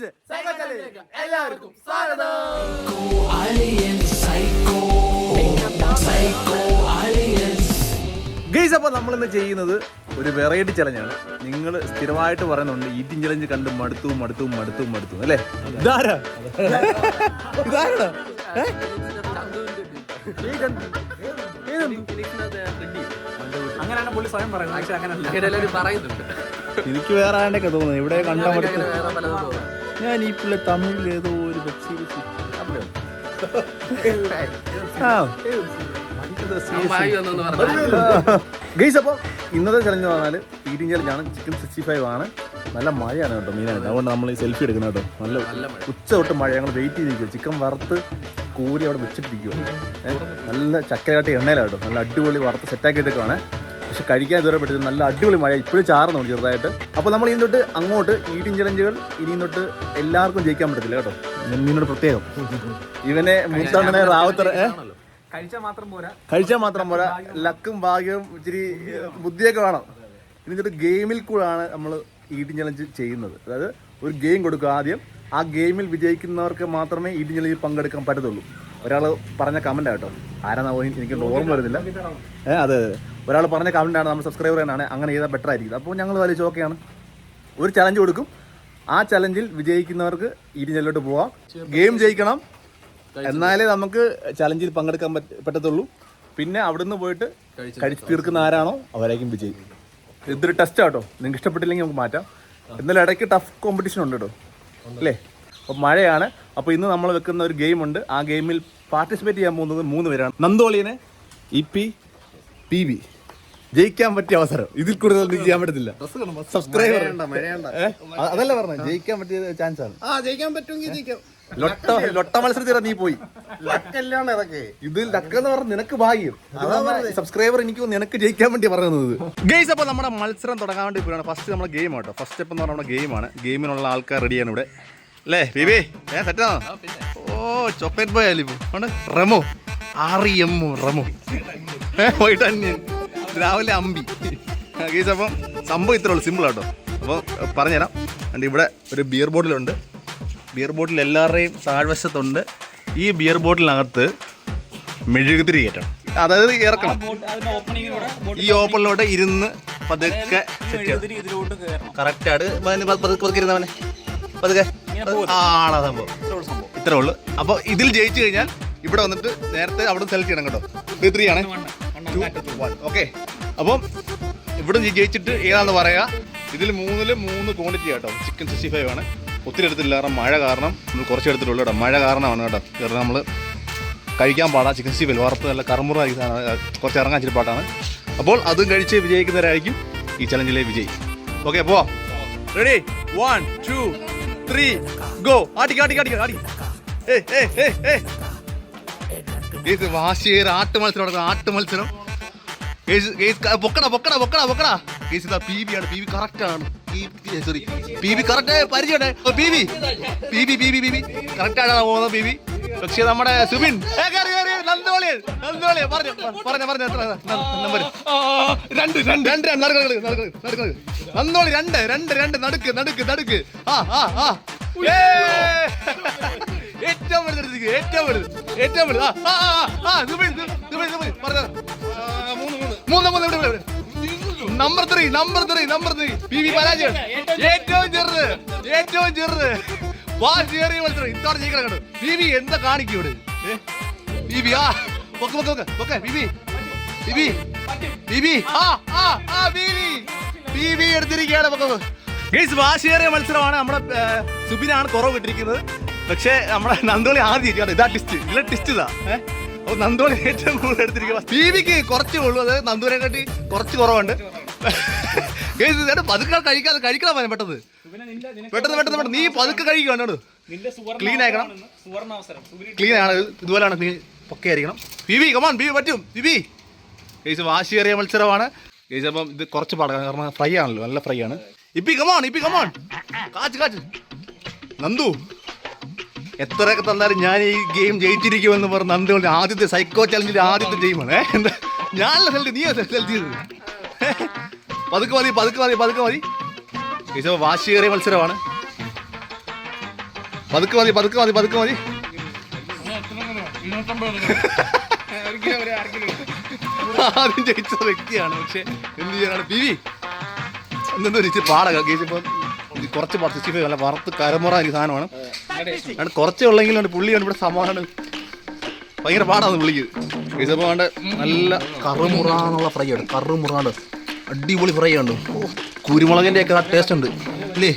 Challenge. എല്ലാവർക്കും സ്വാഗതം. Guys അപ്പോൾ നമ്മളിന്ന് ചെയ്യുന്നത് ഒരു വെറൈറ്റി ചലഞ്ചാണ് നിങ്ങൾ സ്ഥിരമായിട്ട് പറയുന്നുണ്ട് ഈറ്റിംഗ് ചലഞ്ച് കണ്ട് മടുത്തു മടുത്തു മടുത്തു മടുത്തു. അല്ലേ? ഇതാരാ? ഇതാരാ അങ്ങനെയാണ് പുള്ളി സ്വയം പറയുന്നത് പക്ഷെ പറയുന്നുണ്ട്. എനിക്ക് വേറെ ആണ്ടൊക്കെ തോന്നുന്നു. ഇവിടെ കണ്ടാൽ ഞാൻ ഈ പിള്ളേ തമിഴിൽ ഏതോ ഒരു വെബ് സീരീസ് ഗെയ്സ് അപ്പോൾ ഇന്നത്തെ ചലഞ്ച് പറഞ്ഞാൽ ഈറ്റിംഗ് ചലഞ്ചാണ് ചിക്കൻ സിക്സ്റ്റി ഫൈവ് ആണ്. നല്ല മഴയാണ് കേട്ടോ മീനായിട്ട് അതുകൊണ്ട് നമ്മൾ ഈ സെൽഫി എടുക്കുന്നത് കേട്ടോ. നല്ല ഉച്ച തൊട്ട് മഴ ഞങ്ങൾ വെയിറ്റ് ചെയ്തിരിക്കുക ചിക്കൻ വറുത്ത് കൂരി അവിടെ വെച്ചിട്ടിരിക്കുക നല്ല ചക്കരയാട്ടി എണ്ണയിലാണ് കേട്ടോ. നല്ല അടിപൊളി വറുത്ത് സെറ്റാക്കിയിട്ടൊക്കെ എടുക്കുകയാണ് പക്ഷെ കഴിക്കാൻ ഇതുവരെ പറ്റില്ല. നല്ല അടിപൊളി മഴ ഇപ്പോഴും ചാറുന്നുണ്ട് ചെറുതായിട്ട്. അപ്പോൾ നമ്മൾ ഇനി തൊട്ട് അങ്ങോട്ട് ഈറ്റിംഗ് ചലഞ്ചുകൾ ഇനി തൊട്ട് എല്ലാവർക്കും ജയിക്കാൻ പറ്റത്തില്ല കേട്ടോ. നിന്നോട് പ്രത്യേകം. ഇവനെ മൂത്തണ്ണനെ റാവത്തറ കഴിച്ചാൽ മാത്രം പോരാ. കഴിച്ചാൽ മാത്രം പോരാ. ലക്കും ഭാഗ്യവും ഇച്ചിരി ബുദ്ധിയൊക്കെ വേണം. ഇതിന്റെ ഗെയിമിൽ കൂടാണ് നമ്മൾ ഈറ്റിംഗ് ചലഞ്ച് ചെയ്യുന്നത്. അതായത് ഒരു ഗെയിം കൊടുക്കുക ആദ്യം. ആ ഗെയിമിൽ വിജയിക്കുന്നവർക്ക് മാത്രമേ ഈറ്റിംഗ് ചലഞ്ചിൽ പങ്കെടുക്കാൻ പറ്റത്തുള്ളൂ. ഒരാൾ പറഞ്ഞ കമന്റ് കേട്ടോ. ആരാന്നാവോ എനിക്ക് ഓർമ്മ വരുന്നില്ല. ഏഹ് അതെ അതെ. ഒരാൾ പറഞ്ഞ കമന്റാണ് നമ്മൾ സബ്സ്ക്രൈബർ തന്നെയാണ് അങ്ങനെ ചെയ്താൽ ബെറ്റർ ആയിരിക്കും. അപ്പോൾ ഞങ്ങൾ വലിയ ഓക്കെയാണ് ഒരു ചലഞ്ച് കൊടുക്കും. ആ ചലഞ്ചിൽ വിജയിക്കുന്നവർക്ക് ചലഞ്ചിലോട്ട് പോവാം. ഗെയിം ജയിക്കണം. എന്നാലേ നമുക്ക് ചലഞ്ചിൽ പങ്കെടുക്കാൻ പറ്റ- പറ്റത്തുള്ളൂ. പിന്നെ അവിടുന്ന് പോയിട്ട് കഴിച്ച് തീർക്കുന്ന ആരാണോ അവരായിരിക്കും വിജയി. ഇതൊരു ടെസ്റ്റ് ആട്ടോ. നിങ്ങൾക്ക് ഇഷ്ടപ്പെട്ടില്ലെങ്കിൽ നമുക്ക് മാറ്റാം. എന്നാലും ഇടയ്ക്ക് ടഫ് കോമ്പറ്റീഷൻ ഉണ്ട് കേട്ടോ അല്ലേ? അപ്പോൾ മഴയാണ്. അപ്പോൾ ഇന്ന് നമ്മൾ വെക്കുന്ന ഒരു ഗെയിം ഉണ്ട്. ആ ഗെയിമിൽ പാർട്ടിസിപ്പേറ്റ് ചെയ്യാൻ പോകുന്നത് മൂന്ന് പേരാണ്. നന്ദോളിയനെ ഇ പി പി ബി ജയിക്കാൻ പറ്റിയ അവസരം. ഇതിൽ കൂടുതൽ ഒന്നും ചെയ്യാൻ പറ്റത്തില്ല. സബ്സ്ക്രൈബർ അതല്ല പറഞ്ഞത് ജയിക്കാൻ പറ്റിയ ചാൻസ് ആണ്. ആ ജയിക്കാൻ പറ്റുമെങ്കിൽ ജയിക്കാം. ലൊട്ട ലൊട്ട മത്സരത്തിൽ നീ പോയി. ഇതിൽ ഇത് ലക്കെന്ന് പറഞ്ഞ നിനക്ക് ഭാഗ്യം. സബ്സ്ക്രൈബർ എനിക്ക് നിനക്ക് ജയിക്കാൻ വേണ്ടി പറയുന്നത്. ഗെയ്സ് അപ്പോൾ നമ്മുടെ മത്സരം തുടങ്ങാൻ വേണ്ടി പോയാണ് ഫസ്റ്റ് നമ്മുടെ ഗെയിം ആട്ടോ. ഫസ്റ്റ് സ്റ്റെപ്പ് എന്ന് പറഞ്ഞ നമ്മുടെ ഗെയിമാണ് ഗെയിമിനുള്ള ആൾക്കാർ റെഡിയാണ് ഇവിടെ. അല്ലേ രവി ഏ സെറ്റാണോ ഓ ചോക്ലേറ്റ് ബോയ് റമോ. റെമോ ആർ എമ്മോ റെമോ. ഏ രാവിലെ അമ്പി. കേസ് അപ്പം സംഭവം ഇത്രേ ഉള്ളൂ സിമ്പിൾ ആട്ടോ. അപ്പോൾ പറഞ്ഞുതരാം. അണ്ട് ഇവിടെ ഒരു ബിയർ ബോട്ടിലുണ്ട് ബിയർ ബോട്ടിൽ എല്ലാവരുടെയും താഴ്വശത്തുണ്ട്. ഈ ബിയർ ബോട്ടിലിനകത്ത് മെഴുകുതിരി കയറ്റണം. അതായത് ഇറക്കണം. ഈ ഓപ്പണിലൂടെ ഇരുന്ന് പതുക്കെ സെറ്റ് ചെയ്യണം. ഇതിലോട്ട് കയറണം കറക്റ്റ് ആണ് മോനെ പതുക്കെ പതുക്കെ. ഇരുന്നവനെ പതുക്കെ ആണോ സംഭവം. ഇത്രേ ഉള്ളൂ അപ്പോൾ ഇതിൽ ജയിച്ചു കഴിഞ്ഞാൽ ഇവിടെ വന്നിട്ട് നേരത്തെ അവിടെ സെലക്ട് ചെയ്യണം കേട്ടോ. ത്രീ ആണ് ഓക്കെ അപ്പം ഇവിടെ ജയിച്ചിട്ട് ഏതാണെന്ന് പറയാ ഇതിൽ മൂന്നിൽ മൂന്ന് ക്വാണ്ടിറ്റി കേട്ടോ ചിക്കൻ സിക്സ്റ്റി ഫൈവ് ആണ്. ഒത്തിരി എടുത്തില്ല കാരണം മഴ കാരണം നമ്മൾ കുറച്ച് എടുത്തിട്ടുള്ളൂ കേട്ടോ. മഴ കാരണമാണ് കേട്ടോ. കാരണം നമ്മൾ കഴിക്കാൻ പാടാ. ചിക്കൻ സിക്സ്റ്റി ഫൈവ് വറുത്ത് നല്ല കറുമുറ കുറച്ച് ഇറങ്ങാൻ ചില പാട്ടാണ് അപ്പോൾ അതും കഴിച്ച് വിജയിക്കുന്നവരായിരിക്കും ഈ ചലഞ്ചിലെ വിജയി. ഓക്കെ പോ ready one two three go ആട്ടിക്ക് ആട്ടിക്ക് ആട്ടിക്ക് ആടി ഏ ഏ ഏ ഏ ഇത് വാശിയേറെ ആട്ട് മത്സരം നടക്കുന്ന ആട്ട് മത്സരം ഗേസ് ഗേസ് ക- പൊക്കടാ പൊക്കടാ പൊക്കടാ പൊക്കടാ. ഗേസ് ഇതാ പി ബി ആണ് പി ബി കറക്റ്റ് ആണ്. Sorry P B correct പരിചയട്ടെ P B P B P B P B correct ആണ് പോകുന്നത് പി ബി പക്ഷെ നമ്മുടെ സുബിൻ. നന്ദോളി രണ്ട് രണ്ട്. രണ്ട് നടക്ക് നടക്ക് നടക്ക് നടക്ക് നടക്ക്. നന്ദോളി രണ്ട് രണ്ട് രണ്ട്. നടുക്ക് നടുക്ക് നടുക്ക്. ആ ആ ആ! ഏറ്റവും വലുത് ഏറ്റവും വലുത് ഏറ്റവും വലുത്. ആ ആ സുബിൻ സുബിൻ സുബിൻ പറഞ്ഞു. മൂന്ന് മൂന്ന് മൂന്ന് ഇവിടെ ഇവിടെ. Number three number three number three P V പരാജയം ഏറ്റവും ചെറുത് ഏറ്റവും ചെറുത്. വാശിയേറിയ മത്സരം. ഇത്തവണ ജയിക്കണം കേട്ടോ. പി വി എന്താ കാണിക്കും ഇവിടെ? പി വി ആ പൊക്കെ പൊക്കെ പൊക്കെ പൊക്കെ. P V P V P V ആ ആ ആ പി വി. പി വി എടുത്തിരിക്കുകയാണ് പൊക്കെ ഗൈസ് വാശിയേറിയ മത്സരമാണ്. നമ്മുടെ സുബിനാണ് കുറവ് കിട്ടിയിരിക്കുന്നത് പക്ഷേ നമ്മുടെ നന്ദോളി ആദ്യം. ഇതാ ടിസ്റ്റ് ഇല്ല ടിസ്റ്റ് ഇതാ. ഏഹ് നന്ദോളി ഏറ്റവും കൂടുതൽ എടുത്തിരിക്കുക ടിവിക്ക് കുറച്ച് ഉള്ളൂ. അത് നന്ദൂരെ കാട്ടി കുറച്ച് കുറവുണ്ട്. പതുക്കെ കഴിക്കാതെ കഴിക്കണം മോനെ പെട്ടെന്ന്. നിനക്ക് പെട്ടെന്ന് പെട്ടെന്ന് പെട്ടെന്ന്. നീ പതുക്കെ കഴിക്കണം ക്ലീൻ ആക്കണം. സുവർണ അവസരം സുബിന് ക്ലീൻ ആണ്. ഇതുപോലെയാണ് ക്ലീൻ പൊക്കെ ആയിരിക്കണം. ബിബി കമാൻ ബിബി പറ്റും. ബിബി കേസ് വാശിയേറിയ മത്സരമാണ്. കേസ് അപ്പം ഇത് കുറച്ച് പാടാം. കാരണം ഫ്രൈ ആണല്ലോ. നല്ല ഫ്രൈ ആണ്. ഇപ്പി കമാൺ ഇപ്പി കമാൺ കാച്ച് കാച്ച്. നന്ദു. എത്രയൊക്കെ തന്നാലും ഞാൻ ഈ ഗെയിം ജയിച്ചിരിക്കുമെന്ന് പറഞ്ഞ് നന്ദി ആദ്യത്തെ സൈക്കോ ചലഞ്ചിൽ ആദ്യത്തെ ഗെയിമാണ് ഞാൻ എന്താ സെലക്ട് നീ സെലക്ട് ചെയ്തത്. പതുക്കെ മതി പതുക്കെ മതി പതുക്കെ മതി. ഈശോ വാശിയേറിയ മത്സരമാണ്. പതുക്കെ മതി പതുക്കെ മതി പതുക്കെ മതി. ആദ്യം ജയിച്ച വ്യക്തിയാണ് പക്ഷെ എന്ത് ചെയ്യാനാണ്? പി വി എന്തെന്ന് ഇച്ചിരി പാടക കേസിപ്പോൾ കുറച്ച് പാർട്ടിസിപ്പേറ്റ് അല്ല വറുത്ത് കരമുറ എനിക്ക് സാധനമാണ്. ആണ് കുറച്ചേ ഉള്ളെങ്കിലും പുള്ളിയാണ് ഇവിടെ സമാധാനം. ഭയങ്കര പാടാണ് പുള്ളിക്ക്. വിശപ്പാണ്ട് വേണ്ട നല്ല കറുമുറ എന്നുള്ള ഫ്രൈ ആണ്. കറുമുറാണ് അടിപൊളി ഫ്രൈ ആണ്. കുരുമുളകിന്റെ ഒക്കെ ആ ടേസ്റ്റ് ഉണ്ട്. അല്ലേ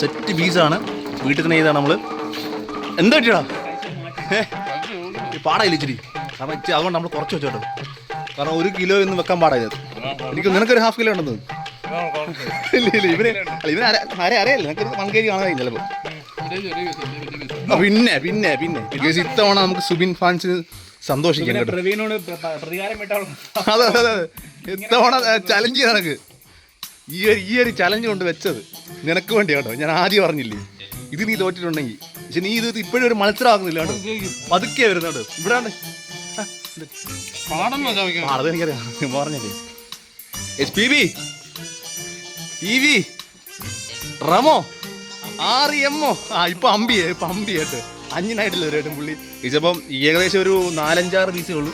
സെറ്റ് പീസാണ് വീട്ടിൽ തന്നെ ചെയ്താണ് നമ്മൾ എന്താ പറ്റിയടാ? ഈ പാടായില്ല ഇച്ചിരി. കാരണം ഇച്ചിരി അതുകൊണ്ട് നമ്മൾ കുറച്ച് വെച്ചോട്ടെ കാരണം ഒരു കിലോ ഒന്നും വെക്കാൻ പാടായത് എനിക്ക് നിനക്കൊരു ഹാഫ് കിലോ ഉണ്ടെന്ന് ഇല്ല ഇല്ല ഇവന് ഇവന് അറിയില്ല. നിനക്കൊരു വൺ കെ ജി കാണാൻ ചിലപ്പോൾ പിന്നെ പിന്നെ പിന്നെ. ബിക്കോസ് ഇത്തവണ നമുക്ക് സുബിൻ ഫാൻസ് സന്തോഷിക്കാൻ പ്രവീണോട് പ്ര- പ്ര- പ്രതികാരം അതെ അതെ അതെ. ഇത്തവണ ചലഞ്ച് നിനക്ക്. ഈ ഒരു ഈ ഒരു ചലഞ്ച് കൊണ്ട് വെച്ചത് നിനക്ക് വേണ്ടി കേട്ടോ. ഞാൻ ആദ്യം പറഞ്ഞില്ലേ. ഇത് നീ തോറ്റിട്ടുണ്ടെങ്കിൽ. പക്ഷെ നീ ഇത് ഇപ്പോഴും ഒരു മത്സരമാകുന്നില്ല കേട്ടോ. പതുക്കെ വരുന്നുണ്ട് ഇവിടെ ഉണ്ട്. ആ, അത് എനിക്കറിയാം ഞാൻ പറഞ്ഞില്ലേ. S P B E V Ramo. ആറ് എമ്മോ ആ ഇപ്പൊ അമ്പിയെ ഇപ്പൊ അമ്പിയായിട്ട് അഞ്ഞിനായിട്ടില്ല ഒരു പുള്ളി. ഇതിപ്പം ഏകദേശം ഒരു നാലഞ്ചാറ് പീസേ ഉള്ളൂ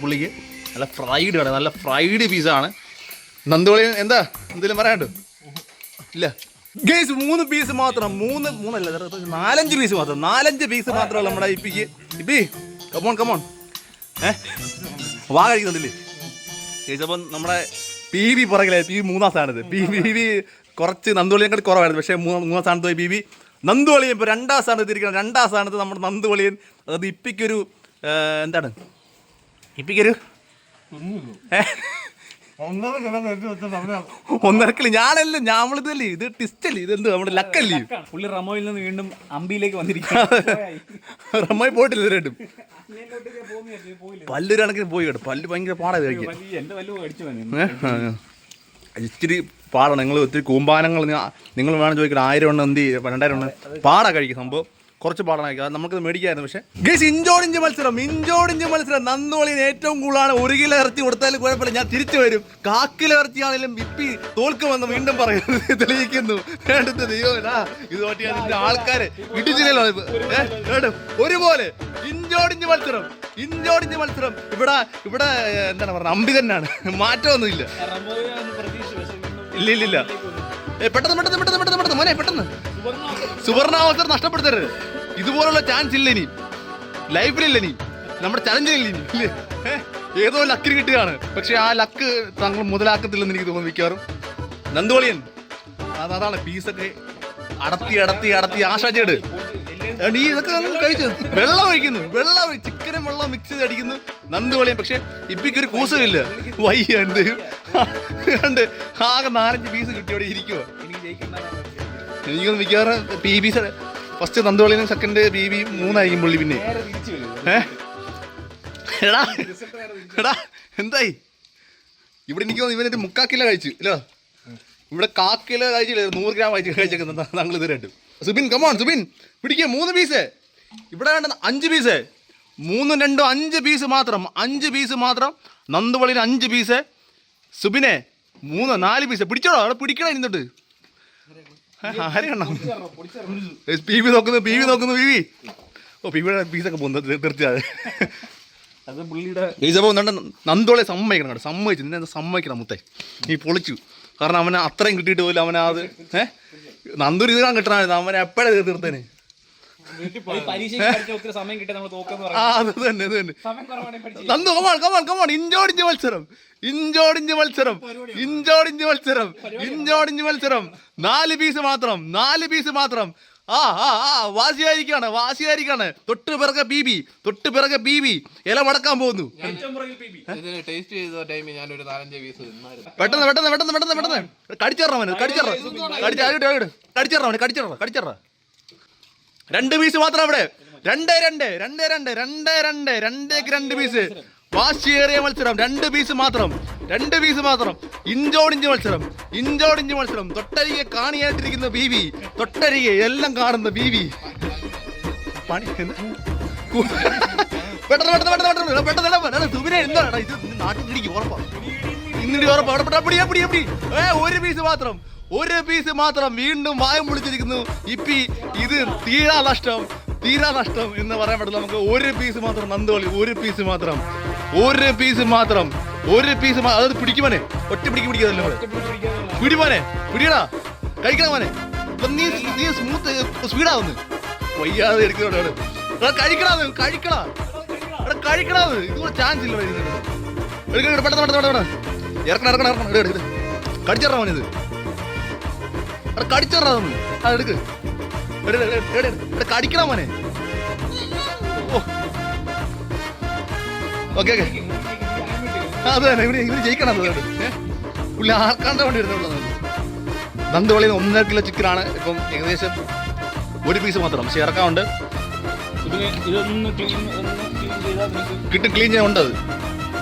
പുള്ളിക്ക്. നല്ല ഫ്രൈഡ് ആണ് നല്ല ഫ്രൈഡ് പീസാണ് നന്ദോളി എന്താ? എന്തെങ്കിലും പറയാണ്ടോ ഇല്ല. ഗേസ് മൂന്ന് പീസ് മാത്രം. മൂന്ന് മൂന്നല്ല നാലഞ്ച് പീസ് മാത്രം. നാലഞ്ച് പീസ് മാത്രമല്ല നമ്മുടെ ഇപ്പിക്ക്. ഇപ്പി കമോൺ കമോൺ ഏഹ് വാ കഴിക്കുന്നുണ്ടല്ലേ ഗേസ് അപ്പം നമ്മുടെ പി വി പുറകിലെ പി വി മൂന്നാം സ്ഥാനത്ത്. പി വി കുറച്ച് നന്ദുവളിയെക്കാട്ടി കുറവായിരുന്നു. പക്ഷേ മൂന്നാം മൂന്നാം സ്ഥാനത്ത് പോയി ബി ബി നന്ദുവളിയൻ ഇപ്പോൾ രണ്ടാം സ്ഥാനത്ത് ഇരിക്കണം രണ്ടാം സ്ഥാനത്ത് നമ്മുടെ നന്ദുവളിയൻ അതായത് ഇപ്പിക്കൊരു എന്താണ്? ഇപ്പിക്കൊരു? ഏ? ഒന്നരക്കില്ല ഞാനല്ല ഞാമ്മളിതല്ലേ ഇത് ടിസ്റ്റല്ലേ ഇതെന്ത് നമ്മുടെ ലക്കല്ലേ പുള്ളി റമോയിൽ നിന്ന് വീണ്ടും അമ്പിയിലേക്ക് വന്നിരിക്കും റമോയിൽ പോയിട്ടില്ല ഇതുവരെയായിട്ടും. പല്ലൊരു കണക്കിന് പോയി കേട്ടോ. പല്ല് ഭയങ്കര പാടായി കഴിക്കാൻ. അത് ഇച്ചിരി പാടാണ്. നിങ്ങൾ ഒത്തിരി കൂമ്പാനങ്ങൾ നിങ്ങൾ വേണം ചോദിക്കണം ആയിരം എണ്ണം എന്ത് രണ്ടായിരം എണ്ണം. പാടാ കഴിക്കും സംഭവം. കുറച്ച് പാടാണ് അത് നമുക്ക് മേടിക്കായിരുന്നു. പക്ഷേ ഗേസ് ഇഞ്ചോടിഞ്ച് മത്സരം. ഇഞ്ചോടിഞ്ച് മത്സരം. നന്ദോളിന് ഏറ്റവും കൂടുതലാണ്. ഒരു കിലോ ഇറച്ചി കൊടുത്താലും കുഴപ്പമില്ല. ഞാൻ തിരിച്ചു വരും. കാക്കിലോ ഇറച്ചിയാണെങ്കിലും വിപ്പി തോൽക്കുമെന്ന് വീണ്ടും പറയുന്നത് തെളിയിക്കുന്നു. വേണ്ടത് ദൈവമല്ല ഇത് പറ്റിയ ആൾക്കാര് ഇടിച്ചില്ലല്ലോ? ഒരുപോലെ. ഇഞ്ചോടിഞ്ച് മത്സരം. ഇഞ്ചോടിഞ്ച് മത്സരം. ഇവിടെ ഇവിടെ എന്താണ് പറയുക അമ്പി തന്നെയാണ്. മാറ്റമൊന്നുമില്ല. ഇല്ല ഇല്ല ഇല്ല. പെട്ടെന്ന് പെട്ടെന്ന് പെട്ടെന്ന് പെട്ടെന്ന് പെട്ടെന്ന്. മോനെ പെട്ടെന്ന്. സുവർണാവസരം നഷ്ടപ്പെടുത്തരുത് ഇതുപോലുള്ള ചാൻസ് ഇല്ല ഇനി. ലൈഫിലില്ല ഇനി. നമ്മുടെ ചലഞ്ചിലില്ല ഇനി? ഏതോ ലക്കിന് കിട്ടുകയാണ്. പക്ഷെ ആ ലക്ക് താങ്കൾ മുതലാക്കത്തില്ലെന്ന് എനിക്ക് തോന്നുന്നു മിക്കവാറും. നന്ദോളിയൻ അത് അതാണ് പീസൊക്കെ അടത്തി അടത്തി അടത്തി ആശാചേട് നീ ഇതൊക്കെ അങ്ങ് കഴിച്ചു. വെള്ളം ഒഴിക്കുന്നു വെള്ളം ചിക്കനും വെള്ളം മിക്സ് ചെയ്ത് അടിക്കുന്നു. നന്ദുവളിയും പക്ഷെ ഇപ്പിക്ക് ഒരു കൂസമില്ല. വയ്യ എന്ത്? കണ്ട് ആകെ നാലഞ്ച് പീസ് കിട്ടിയോടെ ഇരിക്കുവോ. എനിക്കൊന്ന് മിക്കവാറും പി ബി ഫസ്റ്റ് നന്ദുവളിനും സെക്കൻഡ് ബി ബി മൂന്നായിരിക്കും പുള്ളി പിന്നെ? എടാ എടാ എന്തായി? ഇവിടെ എനിക്ക് ഇവനൊരു മുക്കാ കിലോ കഴിച്ചു ഇല്ല ഇവിടെ കാക്കിലോ കഴിച്ചില്ല? നൂറ് ഗ്രാം കഴിച്ച് കഴിച്ചേക്കുന്നത് താങ്കൾ ഇതുവരെയായിട്ട് സുബിൻ കമോൺ സുബിൻ. പിടിക്കുക മൂന്ന് പീസ് ഇവിടെ വേണ്ട അഞ്ച് പീസ് മൂന്നും രണ്ടും അഞ്ച് പീസ് മാത്രം. അഞ്ച് പീസ് മാത്രം. നന്ദുവളിന് അഞ്ച് പീസ് സുബിനെ മൂന്ന് നാല് പീസ് പിടിച്ചോളോ അവിടെ പിടിക്കണം ഇരുന്നിട്ട്. ആരെയാണ് പി വി നോക്കുന്നു പി വി നോക്കുന്നു പി വി. ഓ പി വിയുടെ പീസൊക്കെ പോകുന്നത് തീർച്ചയായും. അത് പുള്ളിയുടെ ഈസപ്പോ നന്ദോളെ സമ്മതിക്കണം കേട്ടോ. സമ്മതിച്ചു നിന്നെ സമ്മതിക്കണം മുത്തേ. നീ പൊളിച്ചു. കാരണം അവനെ അത്രയും കിട്ടിയിട്ട് പോലും അവനെ അത് ഏഹ് നന്ദൂർ ഇത് കാണാൻ കിട്ടണമായിരുന്നു. അവനെ എപ്പോഴാ തീർത്തേനെ ഇഞ്ചോടിഞ്ച് മത്സരം. ഇഞ്ചോടിഞ്ച് മത്സരം. ഇഞ്ചോടിഞ്ച് മത്സരം. ഇഞ്ചോടിഞ്ച് മത്സരം. നാല് പീസ് മാത്രം. നാല് പീസ് മാത്രം. ആ ആ ആ വാശിയായിരിക്കാണ് വാശിയായിരിക്കാണ്. തൊട്ട് പിറകെ ബി ബി തൊട്ട് പിറകെ ബി ബി. ഇല മടക്കാൻ പോകുന്നു. ടേസ്റ്റ് ചെയ്ത ടൈമിൽ ഞാനൊരു നാലഞ്ച് പീസ് പെട്ടെന്ന് പെട്ടെന്ന് പെട്ടെന്ന് പെട്ടെന്ന് പെട്ടെന്ന്. കടിച്ചേറാൻ അവന്? കടിച്ചേറ കടിച്ചു കടിച്ചേറാ അവന്? കടിച്ചേറ കടിച്ചേറ രണ്ട് പീസ് മാത്രം അവിടെ. രണ്ട് രണ്ട് രണ്ട് രണ്ട് രണ്ട് രണ്ട് രണ്ടേക്ക് രണ്ട് പീസ് വാശിയേറിയ മത്സരം രണ്ട് പീസ് മാത്രം. രണ്ട് പീസ് മാത്രം. ഇഞ്ചോടിഞ്ച് മത്സരം. ഇഞ്ചോടിഞ്ച് മത്സരം. തൊട്ടരികെ കാണിയായിട്ടിരിക്കുന്ന ബി വി തൊട്ടരികെ എല്ലാം കാണുന്ന ബി വി പണി പെട്ടെന്ന് പെട്ടെന്ന് പെട്ടെന്ന് പെട്ടെന്ന്. പെട്ടെന്ന് സുബിനെ എന്താണ് ഇത് നാട്ടിൽ ഇടിക്കും ഉറപ്പാ. ഇന്നിടി ഉറപ്പാ. അവിടെ പെട്ടാ പിടി പിടി പിടി ഏ ഒരു പീസ് മാത്രം. ഒരു പീസ് മാത്രം വീണ്ടും വായം പൊളിച്ചിരിക്കുന്നു. ഇപ്പി ഇത് തീരാ നഷ്ടം. തീരാ നഷ്ടം എന്ന് പറയാൻ പറ്റില്ല നമുക്ക്. ഒരു പീസ് മാത്രം നന്ദോളി ഒരു പീസ് മാത്രം. ഒരു പീസ് മാത്രം. ഒരു പീസ് അത് പിടിക്കുമോനെ ഒറ്റ പിടിക്ക് പിടിക്കാതല്ലോ പിടിമോനെ പിടിയടാ. കഴിക്കണം മോനെ. നീ നീ സ്മൂത്ത് സ്പീഡാവുന്നു വയ്യാതെ എടുക്കുന്നോട് കഴിക്കണത് കഴിക്കണ എടാ കഴിക്കണത് ഇതുപോലെ ചാൻസ് ഇല്ല എടുക്കണം എടുക്ക എടുക്ക പെട്ടെന്ന് പെട്ടെന്ന് പെട്ടെന്ന് ഇറക്കണം ഇറക്കണം ഇറക്കണം. എടുക്ക എടുക്ക. കടിച്ചറാ മോനിത് എടാ കടിച്ചറാ അതൊന്ന്. ആ എടുക്ക്. എട്, എട്, എട്, എട്, എടാ കടിക്കണം മോനെ. ഓ. Okay okay. അത് തന്നെ ഇവർ ഇവർ ജയിക്കണം അത്? പുള്ളി ആർക്കാണ്ട വേണ്ടി വരുന്നുള്ളത് നന്ദവളിയിൽ ഒന്നര കിലോ ചിക്കനാണ്. ഇപ്പം ഏകദേശം ഒരു പീസ് മാത്രം. പക്ഷെ ഇറക്കാറുണ്ട് കിട്ടും ക്ലീൻ ചെയ്യാൻ ഉണ്ട് അത്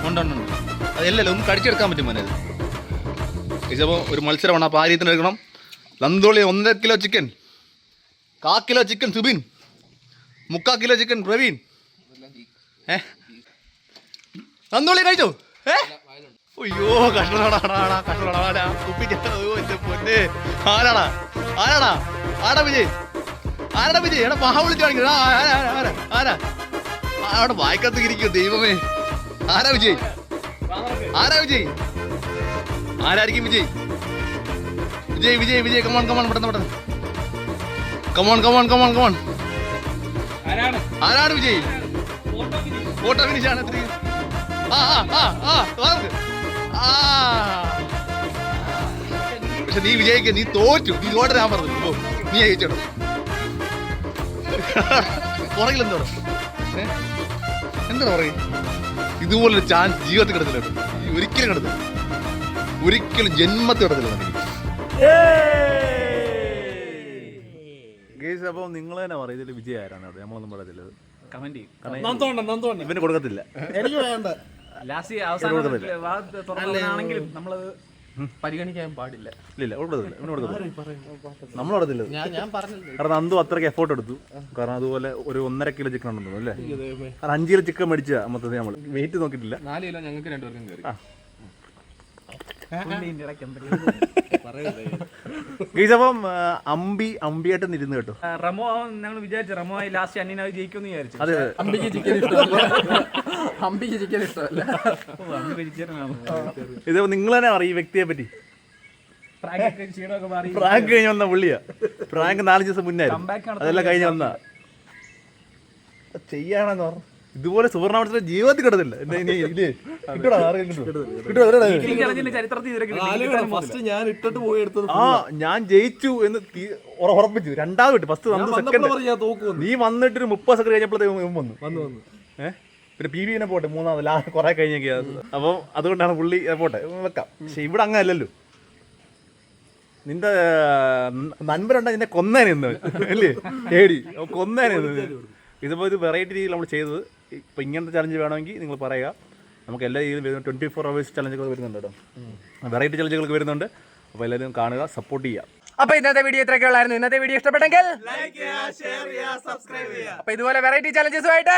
ഉണ്ട് ഉണ്ട് ഉണ്ട്. അതല്ലല്ലോ ഒന്ന് കടിച്ചെടുക്കാൻ പറ്റും മോനെ ഇതിപ്പോൾ ഒരു മത്സരമാണ്. അപ്പോൾ ആ രീതിയിൽ എടുക്കണം. നന്ദോളി ഒന്നര കിലോ ചിക്കൻ. കാ കിലോ ചിക്കൻ സുബിൻ. മുക്കാ കിലോ ചിക്കൻ പ്രവീൺ. ഏ? നന്ദോളി കഴിച്ചോ? അയ്യോ കഷ്ടമാടാടാ കഷ്ടമാടാ കുപ്പിക്ക് ഓ എന്റെ പൊന്നെ. ആരാടാ? ആരാടാ? ആടാ വിജയ്? ആരാടാ വിജയ്? എടാ മഹാ വിളിച്ചു കാണിക്കുന്നു. ആരാ ആരാ ആരാ ആരാ? അവിടെ വായിക്കത്ത് ഇരിക്കും ദൈവമേ? ആരാ വിജയ്? ആരാ വിജയ്? ആരായിരിക്കും Vijay? Vijay Vijay Vijay come on come on പെട്ടെന്ന് പെട്ടെന്ന്. കമോൺ കമോൺ കമോൺ കമോൺ ആരാണ്? ആരാണ് വിജയ്? ഫോട്ടോ ഫിനിഷ് ആണ് ഇത്രയും. പക്ഷെ നീ വിജയിക്ക നീ തോറ്റു. നീ ഓടെ ഞാൻ പറഞ്ഞു. ഓ നീ ജയിച്ചോട്ടോ പുറകിലെന്തോ എന്താ പറയും ഇതുപോലൊരു ചാൻസ് ജീവിതത്തിൽ കിടത്തില്ല. ഈ ഒരിക്കലും കിടത്തില്ല ഒരിക്കലും ജന്മത്തിൽ കിടത്തില്ല നമുക്ക് ഗേസ് അപ്പോൾ നിങ്ങൾ തന്നെ പറയും ഇതിൽ വിജയം ആരാണ്? അത് നമ്മളൊന്നും പറയത്തില്ല. കമന്റ് ചെയ്യും. ഇവന് കൊടുക്കത്തില്ല. എനിക്ക് വേണ്ട ലാസ്റ്റ് അവസാനം തുറന്നാണെങ്കിലും നമ്മളത് പരിഗണിക്കാൻ പാടില്ല. ഇല്ല കൊടുക്കത്തില്ല ഇവന് കൊടുക്കത്തില്ല. നമ്മൾ കൊടുത്തില്ല. ഞാൻ ഞാൻ പറഞ്ഞില്ല. കാരണം അന്തു അത്രയ്ക്ക് എഫോർട്ട് എടുത്തു. കാരണം അതുപോലെ ഒരു ഒന്നര കിലോ ചിക്കൻ ഉണ്ടെന്ന് അല്ലേ? കാരണം അഞ്ച് കിലോ ചിക്കൻ മേടിച്ച മൊത്തത്തിൽ നമ്മൾ വെയിറ്റ് നോക്കിയിട്ടില്ല. നാല് കിലോ ഞങ്ങൾക്ക് രണ്ടുപേർക്കും കയറി പുള്ളിന്റെ ഇടയ്ക്ക് എന്തെങ്കിലും ഗീസ് അപ്പം ആ, അമ്പി അമ്പിയായിട്ട് ഇരുന്ന് കേട്ടോ. റമോ ഞങ്ങൾ വിചാരിച്ചു റമോ ലാസ്റ്റ് അന്നിനാവ് ജയിക്കുമെന്ന് വിചാരിച്ചു. അതെ അമ്പിക്ക് ചിക്കൻ ഇഷ്ടമല്ല. ഇത് നിങ്ങൾ തന്നെ അറിയും ഈ വ്യക്തിയെ പറ്റി. പ്രാങ്ക് കഴിഞ്ഞ് വന്ന പുള്ളിയാ. പ്രാങ്ക് നാലഞ്ച് ദിവസം മുന്നേ അതെല്ലാം കഴിഞ്ഞ് വന്ന ചെയ്യാണെന്ന് പറഞ്ഞു. ഇതുപോലെ സുവർണാവസ്ഥ ജീവിതത്തിൽ കിടത്തില്ല ഞാൻ ഇട്ടിട്ട് പോയി എടുത്തത് ആ ഞാൻ ജയിച്ചു എന്ന് ഉറ- ഉറപ്പിച്ചു. രണ്ടാമത് ഫസ്റ്റ് നീ വന്നിട്ട് ഒരു മുപ്പത് സെക്കൻഡ് കഴിഞ്ഞപ്പോഴത്തേക്കും വന്നു. വന്നു വന്നു. ഏഹ് പിന്നെ പി വിനെ പോട്ടെ മൂന്നാമത്. ലാ കുറെ കഴിഞ്ഞൊക്കെ അപ്പം അതുകൊണ്ടാണ് പുള്ളി പോട്ടെ വെക്കാം. പക്ഷെ ഇവിടെ അങ്ങനല്ലല്ലോ നിന്റെ നൻപരുണ്ട നിന്നെ കൊന്നേനെ ഇന്ന്. അല്ലേ? ഏടി കൊന്നേനെ ഇന്ന്. ഇതിപ്പോൾ ഇത് വെറൈറ്റി രീതിയിൽ നമ്മൾ ചെയ്തത്. ഇപ്പം ഇങ്ങനത്തെ ചലഞ്ച് വേണമെങ്കിൽ നിങ്ങൾ പറയുക. നമുക്ക് എല്ലാ രീതിയിലും വരുന്ന ട്വന്റി ഫോർ അവേഴ്സ് ചലഞ്ചുകൾ വരുന്നുണ്ട് കേട്ടോ. വെറൈറ്റി ചലഞ്ചുകൾക്ക് വരുന്നുണ്ട്. അപ്പോൾ എല്ലാവരും കാണുക സപ്പോർട്ട് ചെയ്യുക. അപ്പൊ ഇന്നത്തെ വീഡിയോ ഇത്രയൊക്കെ ഉള്ളായിരുന്നു. ഇന്നത്തെ വീഡിയോ ഇഷ്ടപ്പെട്ടെങ്കിൽ അപ്പൊ ഇതുപോലെ വെറൈറ്റി ചലഞ്ചസുമായിട്ട്